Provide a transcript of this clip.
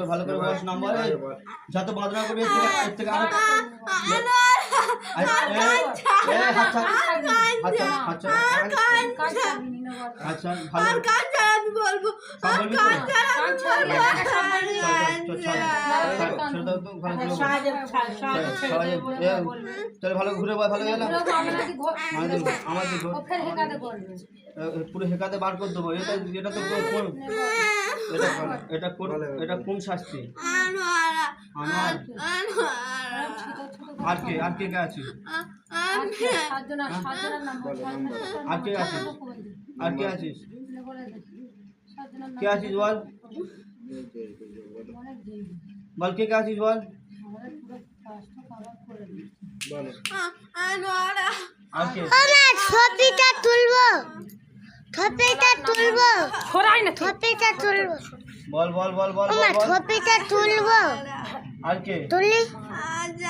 করে ভালো করে বস নাম্বার যত বাদনা করবি এর থেকে আরও ভালো। ঘুরে ভালো গেল হেকাতে পুরো হেকাতে বার করে দেবো। এটা এটা তো কোন এটা কোন- এটা কোন শাস্তি? আনোয়ারা আর কে আর কে কে আছে? আর কে? আছে? আর কে আছিস? কে আছিস বল? বল কে কে আছিস বল? আর কে? ছবিটা তুলবো। ছড়াই না থপেটা তুলবো। বল বল বল বল বল থপেটা তুলবো। আর কে? তুলি। আজ